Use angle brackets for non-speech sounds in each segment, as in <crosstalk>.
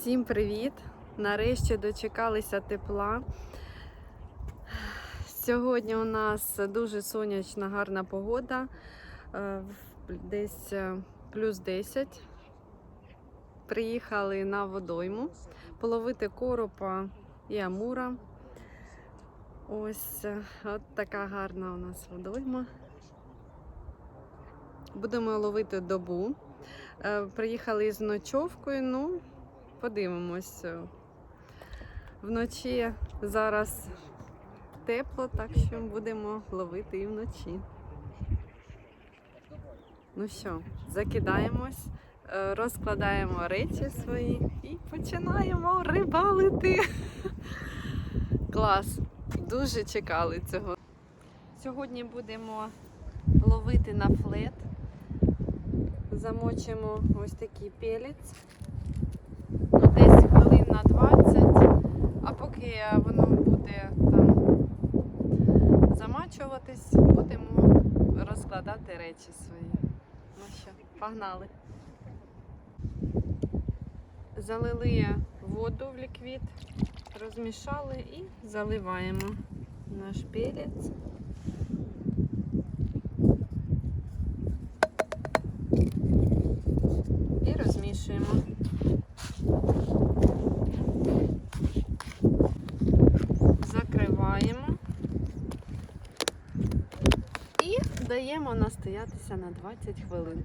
Всім привіт! Нарешті дочекалися тепла. Сьогодні у нас дуже сонячна, гарна погода. Е, Десь е, плюс 10. Приїхали на водойму половити коропа і амура. Ось е, от така гарна у нас водойма. Будемо ловити добу. Приїхали з ночовкою, ну, подивимось. Вночі зараз тепло, так що будемо ловити і вночі. Ну що, закидаємось, е, розкладаємо речі свої і починаємо рибалити. <laughs> Клас! Дуже чекали цього. Сьогодні будемо ловити на флет. Замочимо ось такий пелець. На 20, а поки воно буде там замачуватись, будемо розкладати речі свої. Ну що, погнали. Залили воду в ліквід, розмішали і заливаємо наш пелець. І розмішуємо. Закриваємо і даємо настоятися на 20 хвилин.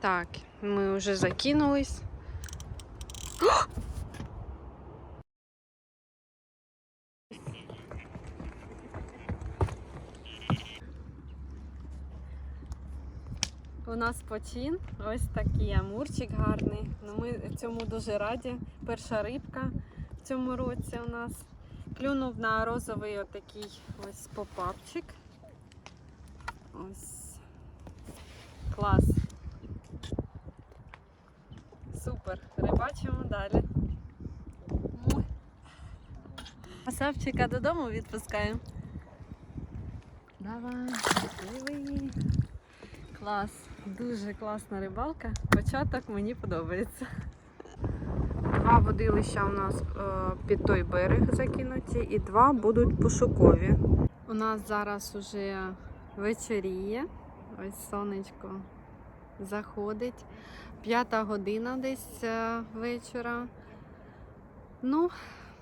Так, ми вже закинулись. <gasps> У нас почин, ось такий амурчик гарний. Ну, ми цьому дуже раді. Перша рибка в цьому році у нас. Клюнув на розовий отакий ось попапчик. Ось. Клас. Супер. Рибачимо далі. Савчика додому відпускаємо. Давай, щасливий. Клас, дуже класна рибалка. Початок мені подобається. Два водилища у нас е, під той берег закинуті, і два будуть пошукові. У нас зараз уже вечеріє. Ось сонечко заходить. П'ята година десь е, вечора. Ну,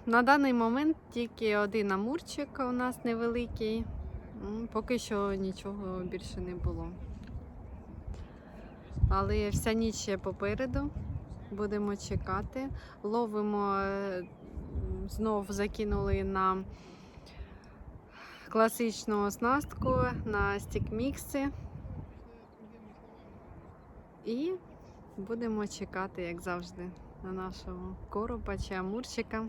на даний момент тільки один амурчик у нас невеликий. Поки що нічого більше не було. Але вся ніч ще попереду. Будемо чекати. Ловимо, е, знов закинули на класичну оснастку, на стікмікси. І будемо чекати, як завжди, на нашого коропа чи амурчика.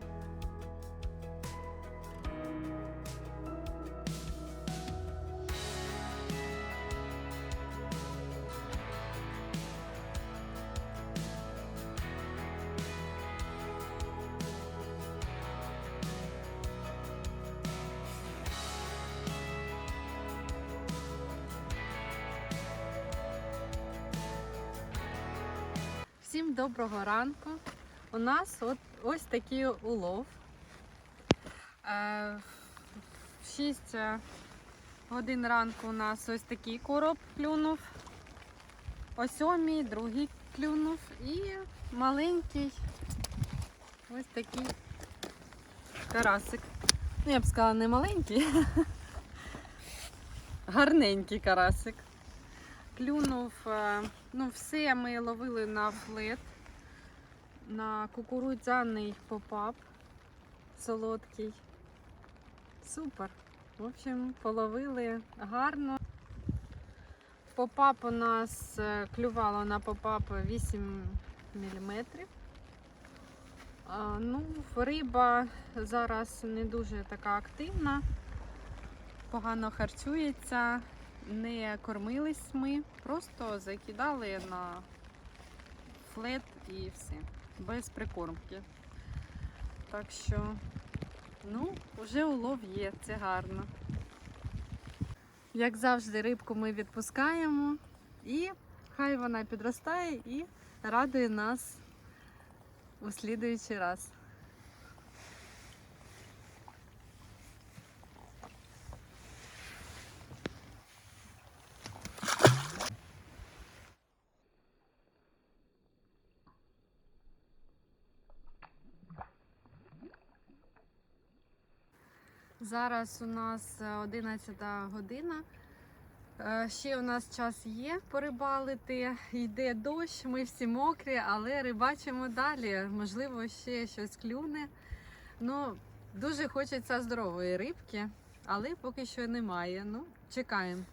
Всім доброго ранку. У нас от ось такий улов. Е, В 6 годин ранку у нас ось такий короб клюнув. О 7 другий клюнув і маленький ось такий карасик. Ну, я б сказала, не маленький, <laughs> гарненький карасик. Клюнув, е, ну все ми ловили на флет, на кукурудзяний попап солодкий. Супер. В общем, половили гарно. Попап у нас е, клювало на попап 8 мм. Ну, риба зараз не дуже така активна, погано харчується не кормились ми, просто закидали на флет і все, без прикормки. Так що, ну, вже улов є, це гарно. Як завжди, рибку ми відпускаємо і хай вона підростає і радує нас у слідуючий раз. Зараз у нас е, 11 година. Е, Ще у нас час є порибалити. Йде дощ, ми всі мокрі, але рибачимо далі. Можливо, ще щось клюне. Ну, дуже хочеться здорової рибки, але поки що немає. Ну, чекаємо.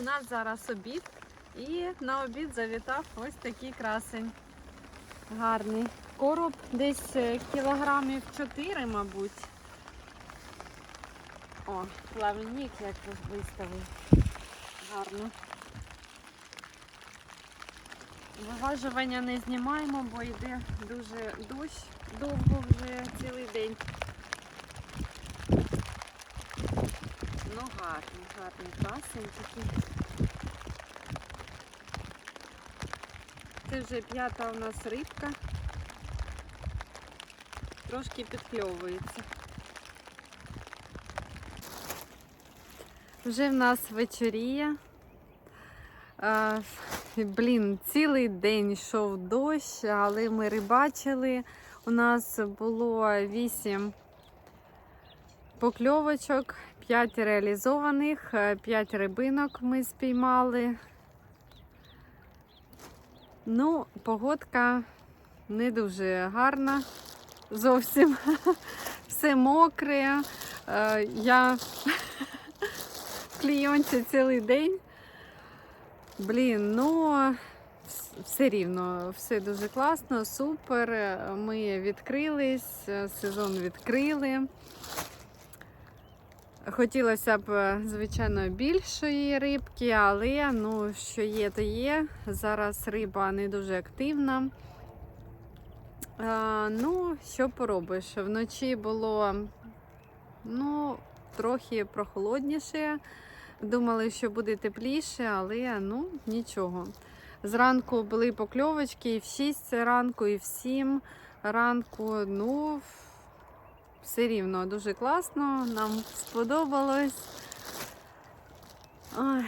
У нас зараз обід, і на обід завітав ось такий красень. Гарний. Короб десь е, кілограмів 4, мабуть. О, плавник як виставив. Гарно. Виважування не знімаємо, бо йде дуже дощ довго вже цілий день. Ну гарний, гарний красень такий. Це вже п'ята у нас рибка. Трошки підкльовується. Вже в нас вечоріє. Блін, цілий день йшов дощ, але ми рибачили. У нас було 8 покльовочок, 5 реалізованих, 5 рибинок ми спіймали. Ну, погодка не дуже гарна зовсім. <laughs> Все мокре. Е, Я <laughs> в клійонці цілий день. Блін, ну все рівно, все дуже класно, супер. Ми відкрились, сезон відкрили. Хотілося б, звичайно, більшої рибки, але ну, що є, то є. Зараз риба не дуже активна. А, ну, що поробиш? Вночі було ну, трохи прохолодніше. Думали, що буде тепліше, але ну, нічого. Зранку були покльовочки і в 6 ранку, і в 7 ранку. Ну, все рівно дуже класно, нам сподобалось. Ой,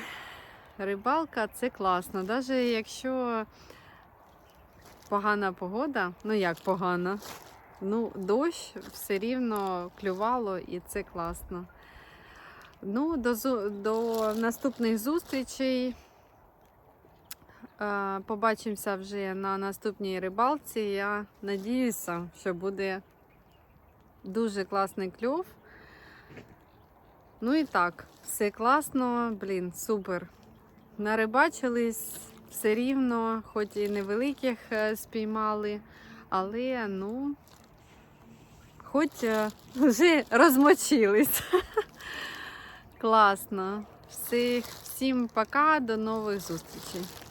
рибалка це класно. Навіть якщо погана погода, ну як погана, ну дощ все рівно клювало і це класно. Ну, до, до наступних зустрічей. Е, Побачимося вже на наступній рибалці. Я надіюся, що буде дуже класний кльов. Ну і так, все класно, блін, супер. Нарибачились все рівно, хоч і невеликих е, спіймали, але ну, хоч е, вже розмочились. <laughs> Класно. Всіх, всім пока, до нових зустрічей.